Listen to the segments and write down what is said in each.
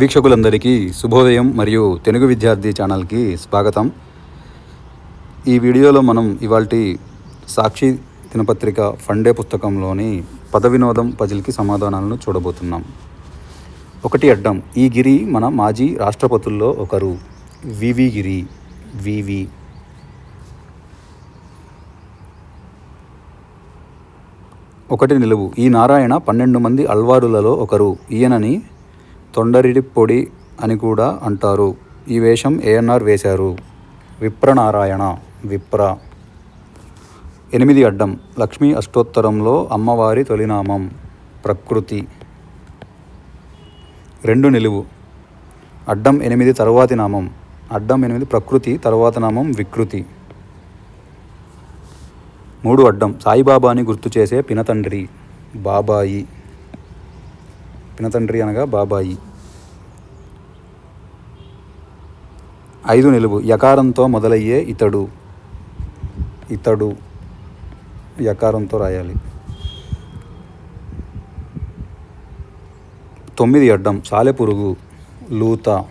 వీక్షకులందరికీ శుభోదయం మరియు తెలుగు విద్యార్థి ఛానల్కి స్వాగతం. ఈ వీడియోలో మనం ఇవాల్టి సాక్షి దినపత్రిక ఫండే పుస్తకంలోని పద వినోదం పజిల్కి సమాధానాలను చూడబోతున్నాం. ఒకటి అడ్డం ఈ గిరి మన మాజీ రాష్ట్రపతుల్లో ఒకరు వివి గిరి వివి. ఒకటి నిలువు ఈ నారాయణ పన్నెండు మంది అల్వారులలో ఒకరు ఈయనని తొండరిడి పొడి అని కూడా అంటారు. ఈ వేషం ఏఎన్ఆర్ వేశారు. విప్రనారాయణ విప్ర. ఎనిమిది అడ్డం లక్ష్మీ అష్టోత్తరంలో అమ్మవారి తొలినామం ప్రకృతి. రెండు నిలువు అడ్డం ఎనిమిది తరువాతి నామం అడ్డం ఎనిమిది ప్రకృతి తరువాత నామం వికృతి. మూడు అడ్డం సాయిబాబాని గుర్తు చేసే పినతండ్రి బాబాయి. పినతండ్రి అనగా బాబాయి. ఐదు నిలువు. యకారంతో మొదలయ్యే ఇతడు. ఇతడు యకారంతో రాయాలి. తొమ్మిది అడ్డం. సాలెపురుగు. లూత.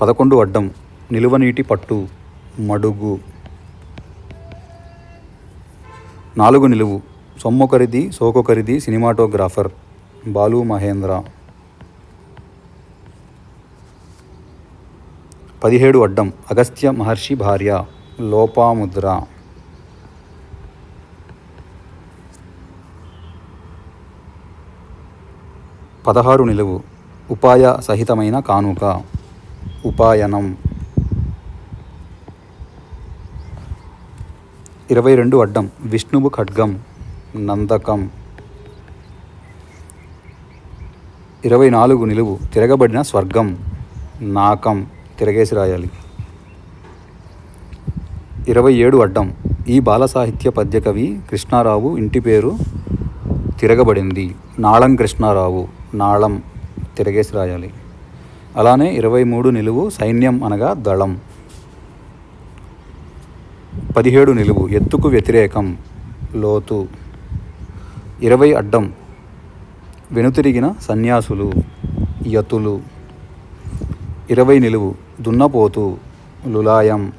పదకొండు అడ్డం. నిలువనీటి పట్టు. మడుగు. నాలుగు నిలువు. సొమ్మొకరిది సోకొకరిది సినిమాటోగ్రాఫర్ బాలు మహేంద్ర. పదిహేడు అడ్డం అగస్త్య మహర్షి భార్య లోపాముద్ర. పదహారు నిలువు ఉపాయ సహితమైన కానుక ఉపాయనం. ఇరవై రెండు అడ్డం విష్ణువు ఖడ్గం. నందకం. ఇరవై నాలుగు నిలువు తిరగబడిన స్వర్గం నాకం తిరగేసి రాయాలి. ఇరవై ఏడు అడ్డం ఈ బాల సాహిత్య పద్యకవి కృష్ణారావు ఇంటి పేరు తిరగబడింది. నాళం కృష్ణారావు నాళం తిరగేసి రాయాలి. అలానే ఇరవై మూడు నిలువు సైన్యం అనగా దళం. పదిహేడు నిలువు ఎత్తుకు వ్యతిరేకం లోతు ఇరవై అడ్డం వెనుతిరిగిన సన్యాసులు యతులు. ఇరవై నిలువు దున్నపోతు లులాయం.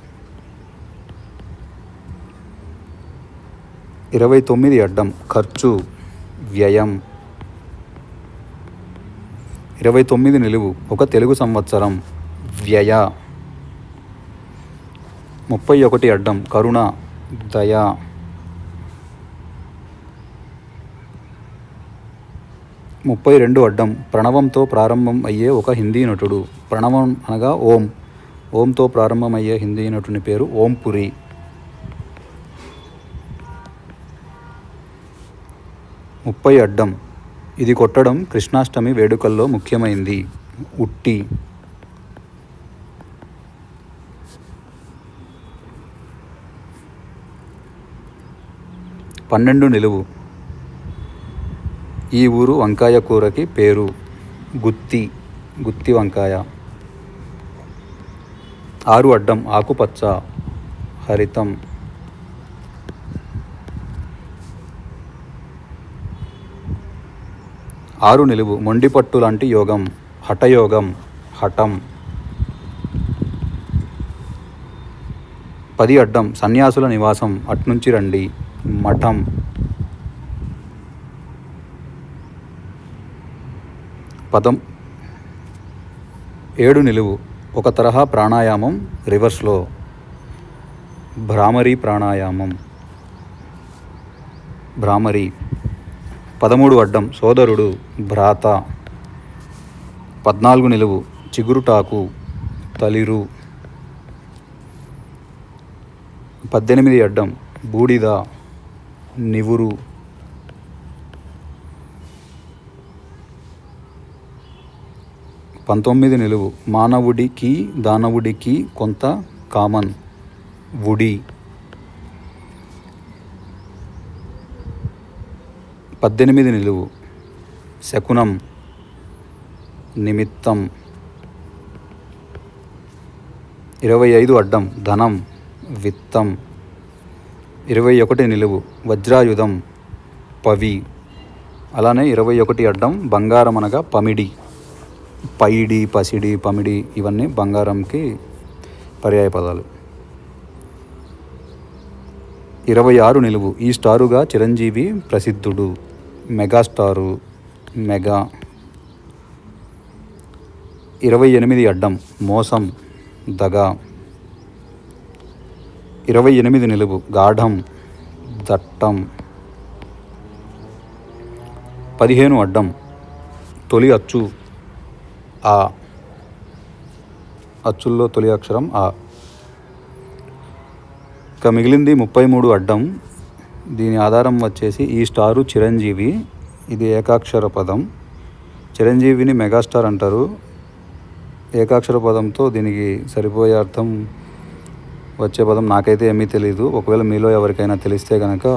ఇరవై తొమ్మిది అడ్డం ఖర్చు వ్యయం. ఇరవై తొమ్మిది నిలువు ఒక తెలుగు సంవత్సరం వ్యయ. ముప్పై ఒకటి అడ్డం కరుణ దయ. ముప్పై రెండు అడ్డం ప్రణవంతో ప్రారంభం అయ్యే ఒక హిందీ నటుడు. ప్రణవం అనగా ఓం. ఓంతో ప్రారంభమయ్యే హిందీ నటుని పేరు ఓంపురి. ముప్పై అడ్డం. ఇది కొట్టడం కృష్ణాష్టమి వేడుకల్లో ముఖ్యమైంది. ఉట్టి. పన్నెండు నిలువు. ఈ ఊరు వంకాయ కూరకి పేరు గుత్తి గుత్తి వంకాయ. ఆరు అడ్డం ఆకుపచ్చ హరితం. ఆరు నిలువు మొండిపట్టు లాంటి యోగం హఠయోగం హఠం. పది అడ్డం సన్యాసుల నివాసం అట్నుంచి రండి మఠం. పదం. ఏడు నిలువు ఒక తరహా ప్రాణాయామం రివర్స్లో. భ్రామరీ ప్రాణాయామం. భ్రామరీ. పదమూడు అడ్డం సోదరుడు భ్రాత. పద్నాలుగు నిలువు చిగురుటాకు తలిరు. పద్దెనిమిది అడ్డం బూడిద నివురు. పంతొమ్మిది నిలువు. మానవుడికి దానవుడికి కొంత కామన్. వుడి. పద్దెనిమిది నిలువు. శకునం. నిమిత్తం. ఇరవై ఐదు అడ్డం. ధనం. విత్తం. ఇరవై ఒకటి నిలువు. వజ్రాయుధం. పవి. అలానే ఇరవై ఒకటి అడ్డం. బంగారం అనగా పమిడి. పైడి పసిడి పమిడి ఇవన్నీ బంగారంకి పర్యాయ పదాలు. ఇరవై ఆరు నిలువు. ఈ స్టారుగా చిరంజీవి ప్రసిద్ధుడు. Megastar mega. ఇరవై ఎనిమిది అడ్డం. మోసం. దగ. ఇరవై ఎనిమిది నిలువు. గాఢం. దట్టం. పదిహేను అడ్డం. తొలి అచ్చు. ఆ అచ్చుల్లో తొలి అక్షరం ఆ. ఇక మిగిలింది ముప్పై మూడు అడ్డం. దీని ఆధారం వచ్చేసి ఈ స్టారు చిరంజీవి. ఇది ఏకాక్షర పదం. చిరంజీవిని మెగాస్టార్ అంటారు. ఏకాక్షర పదంతో దీనికి సరిపోయే అర్థం వచ్చే పదం నాకైతే ఏమీ తెలియదు ఒకవేళ మీలో ఎవరికైనా తెలిస్తే కనుక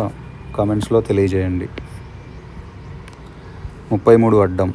కామెంట్స్లో తెలియజేయండి. ముప్పై మూడు అడ్డం.